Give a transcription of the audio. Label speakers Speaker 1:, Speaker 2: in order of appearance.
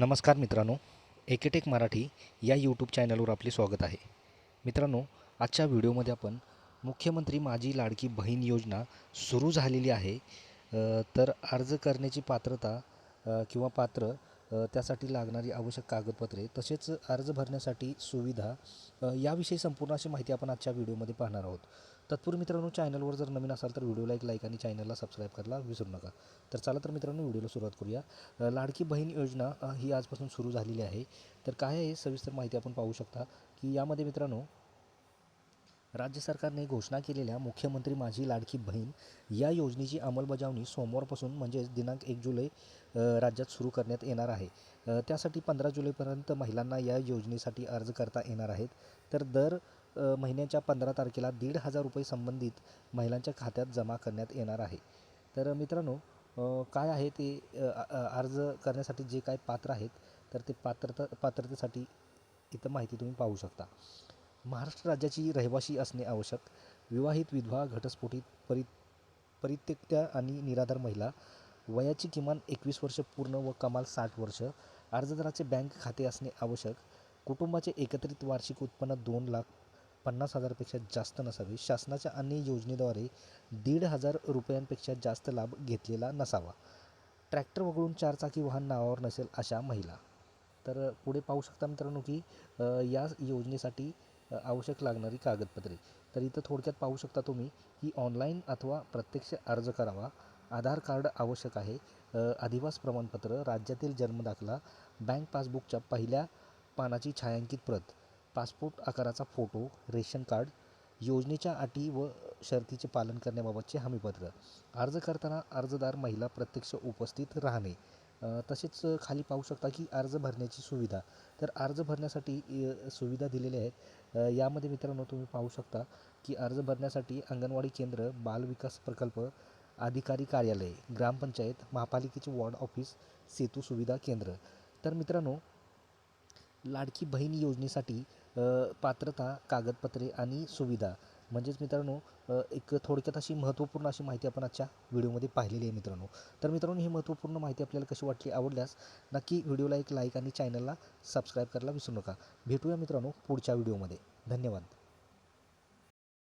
Speaker 1: नमस्कार मित्रांनो एकेटेक मराठी या यूट्यूब चॅनलवर आपले स्वागत आहे. मित्रांनो आजच्या व्हिडिओमध्ये आपण मुख्यमंत्री माझी लाडकी बहीण योजना सुरू झालेली आहे. तर अर्ज करण्याची पात्रता किंवा पात्र त्यासाठी लागणारी आवश्यक कागदपत्रे तसेच अर्ज भरण्यासाठी सुविधा याविषयी संपूर्ण अशी माहिती आपण आजच्या व्हिडिओमध्ये पाहणार आहोत. तत्पूर्वी मित्रांनो चॅनलवर जर नवीन असाल तर व्हिडिओला एक लाईक आणि चॅनलला सबस्क्राईब करायला विसरू नका. तर चला तर मित्रांनो व्हिडिओला सुरुवात करूया. लाडकी बहीण योजना ही आजपासून सुरू झालेली आहे. तर काय आहे सविस्तर माहिती आपण पाहू शकता की यामध्ये मित्रांनो राज्य सरकारने घोषणा केलेल्या मुख्यमंत्री माझी लाडकी बहीण या योजनेची अंमलबजावणी सोमवारपासून म्हणजेच दिनांक एक जुलै राज्यात सुरू करण्यात येणार आहे. त्यासाठी पंधरा जुलैपर्यंत महिलांना या योजनेसाठी अर्ज करता येणार आहेत. तर दर महिन्याच्या पंधरा तारखेला दीड हजार रुपये संबंधित महिलांच्या खात्यात जमा करण्यात येणार आहे. तर मित्रांनो काय आहे ते अर्ज करण्यासाठी जे काय पात्र आहेत तर ते पात्रता पात्रतेसाठी इथं माहिती तुम्ही पाहू शकता. महाराष्ट्र राज्याची रहिवासी असणे आवश्यक. विवाहित विधवा घटस्फोटीत परि परित्यक्त्या आणि निराधार महिला वयाची किमान एकवीस वर्ष पूर्ण व कमाल साठ वर्ष अर्जदाराचे बँक खाते असणे आवश्यक. कुटुंबाचे एकत्रित वार्षिक उत्पन्न दोन लाख पन्नास हजारपेक्षा जास्त नसावे. शासनाच्या अन्य योजनेद्वारे दीड हजार रुपयांपेक्षा जास्त लाभ घेतलेला नसावा. ट्रॅक्टर वगळून चारचाकी वाहन नावावर नसेल अशा महिला. तर पुढे पाहू शकता मित्रांनो की या योजनेसाठी आवश्यक लागणारी कागदपत्रे. तर इथं थोडक्यात पाहू शकता तुम्ही की ऑनलाईन अथवा प्रत्यक्ष अर्ज करावा. आधार कार्ड आवश्यक आहे. अधिवास प्रमाणपत्र राज्यातील जन्मदाखला बँक पासबुकच्या पहिल्या पानाची छायांकित प्रत पासपोर्ट आकाराचा फोटो रेशन कार्ड योजनेच्या अटी व शर्तीचे पालन करण्याबाबतचे हमीपत्र अर्ज करताना अर्जदार महिला प्रत्यक्ष उपस्थित राहणे तसेच खाली पाहू शकता की अर्ज भरण्याची सुविधा. तर अर्ज भरण्यासाठी सुविधा दिलेल्या आहेत. यामध्ये मित्रांनो तुम्ही पाहू शकता की अर्ज भरण्यासाठी अंगणवाडी केंद्र बाल विकास प्रकल्प अधिकारी कार्यालय ग्रामपंचायत महापालिकेचे वॉर्ड ऑफिस सेतू सुविधा केंद्र. तर मित्रांनो लाडकी बहीण योजनेसाठी पात्रता कागदपत्रे आणि सुविधा. म्हणजेच मित्रांनो एक थोडक्यात अशी महत्त्वपूर्ण अशी माहिती आपण आजच्या व्हिडिओमध्ये पाहिलेली आहे मित्रांनो. तर मित्रांनो ही महत्त्वपूर्ण माहिती आपल्याला कशी वाटली आवडल्यास नक्की व्हिडिओला एक लाईक आणि चॅनलला सबस्क्राईब करायला विसरू नका. भेटूया मित्रांनो पुढच्या व्हिडिओमध्ये. धन्यवाद.